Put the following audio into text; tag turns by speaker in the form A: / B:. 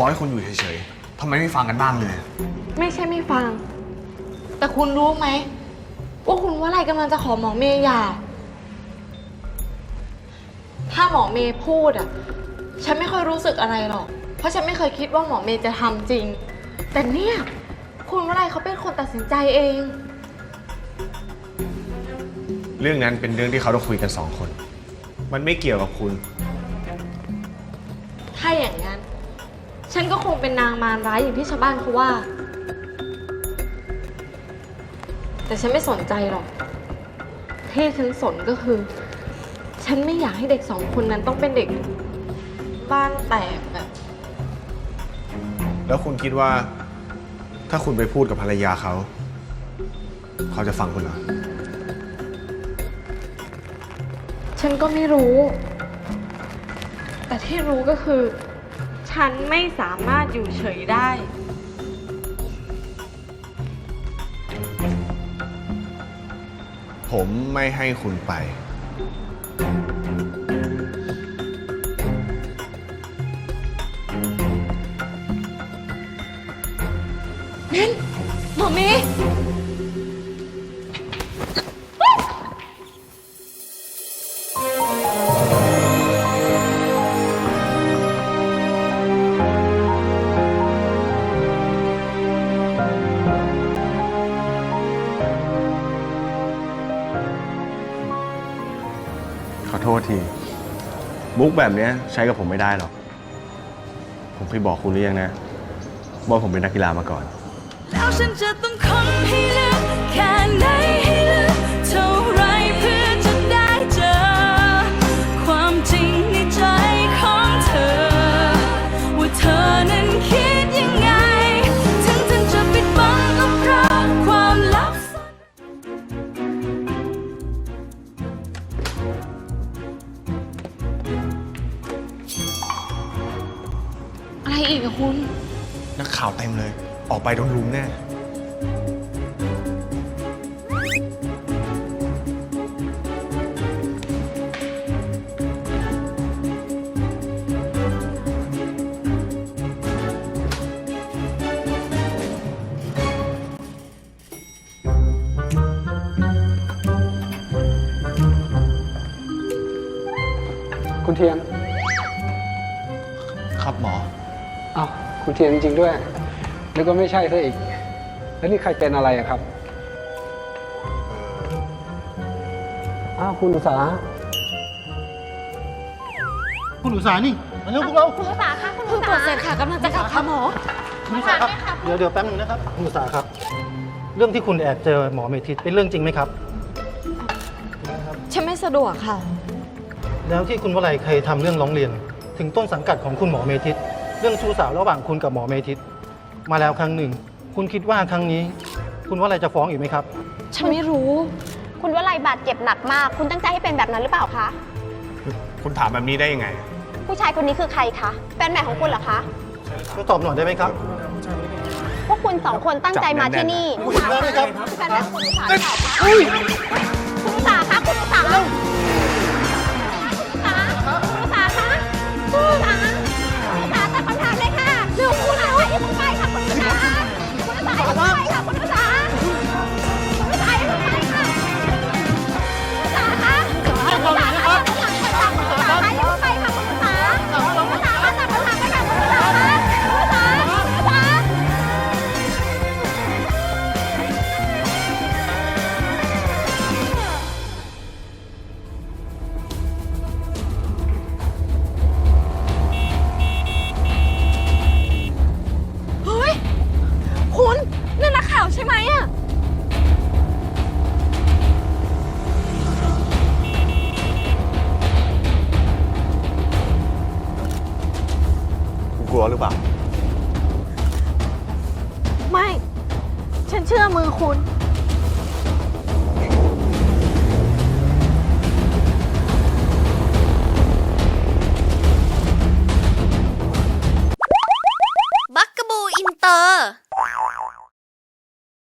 A: บอกให้คุณอยู่เฉยๆทำไมไม่ฟังกันบ้างเลย
B: ไม่ใช่ไม่ฟัง แต่คุณรู้ไหมว่าคุณว่าอะไรกำลังจะขอหมอเมย์ยาถ้าหมอเมย์พูดอะ ฉันไม่ค่อยรู้สึกอะไรหรอก เพราะฉันไม่เคยคิดว่าหมอเมย์จะทำจริง แต่เนี่ย คุณว่าอะไรเขาเป็นคนตัดสินใจเอง
A: เรื่องนั้นเป็นเรื่องที่เขาต้องคุยกันสองคน มันไม่เกี่ยวกับคุณ
B: ถ้าอย่างนั้น ฉันก็คงเป็นนางมารร้ายอย่างที่ชาวบ้านเขาว่า แต่ฉันไม่สนใจหรอก ที่ฉันสนก็คือ ฉันไม่อยากให้เด็กสองคนนั้นต้องเป็นเด็ก บ้านแตกแบบ
A: แล้วคุณคิดว่า ถ้าคุณไปพูดกับภรรยาเขา เขาจะฟังคุณหรอ
B: ฉันก็ไม่รู้ แต่ที่รู้ก็คือ ฉันไม่สามารถอยู่เฉยได้
A: ผมไม่ให้คุณไป
B: หมอเมย์
A: ขอโทษทีมุกแบบเนี้ยใช้กับผมไม่ได้หรอก ผมเคยบอกคุณหรือยังนะ ว่าผมเป็นนักกีฬามาก่อน
C: แล้วฉันจะต้องคงให้ลืม อีกคุ
B: ณ
A: นักข่าวเต็มเลย ออกไปโดนลุมแน่
D: คุณเทียน
A: ครับหมอ
D: อ้าวคุณเทียนจริง ๆ ด้วย แล้วก็ไม่ใช่ซะอีก แล้วนี่ใครเป็นอะไรอะครับ อ้าวคุณอุตสา
E: คุณอุตสาหนี่มาเร็วพวกเรา
B: คุณอุตสาค่ะคุณอุเสาเสร็จค่ะกำลังจะกลับค่ะหมอ
E: คุณอุตาครับ เดี๋ยวเดี๋ยวแป๊บนึงนะครับคุณอุตสาหครับ เรื่องที่คุณแอบเจอหมอเมทิตเป็นเรื่องจริงไหมครับ
B: ฉันไม่สะดวกค่ะ
E: แล้วที่คุณวลัยเคยทำเรื่องร้องเรียน ถึงต้นสังกัดของคุณหมอเมทิต เรื่องชู้สาวระหว่างคุณกับหมอเมทิตมาแล้วครั้งหนึ่ง คุณคิดว่าครั้งนี้ คุณว่าอะไรจะฟ้องอีกไหมครับ
B: ฉันไม่รู้
F: คุณว่าอะไรบาดเจ็บหนักมาก คุณตั้งใจให้เป็นแบบนั้นหรือเปล่าคะ
A: คุณถามแบบนี้ได้ยังไง
F: ผู้ชายคนนี้คือใครคะเป็นแม่ของคุณเหรอคะ
E: ช่วยตอบหน่อยได้ไหมครับ
F: พวกคุณสองคนตั้งใจมาที่นี่
E: คุณถาม
F: แฟนใม่คุณถามเาคะคุณถามคะคุณถาม
A: กลัวหรือเปล่า
B: ไม่ ฉันเชื่อมือคุณ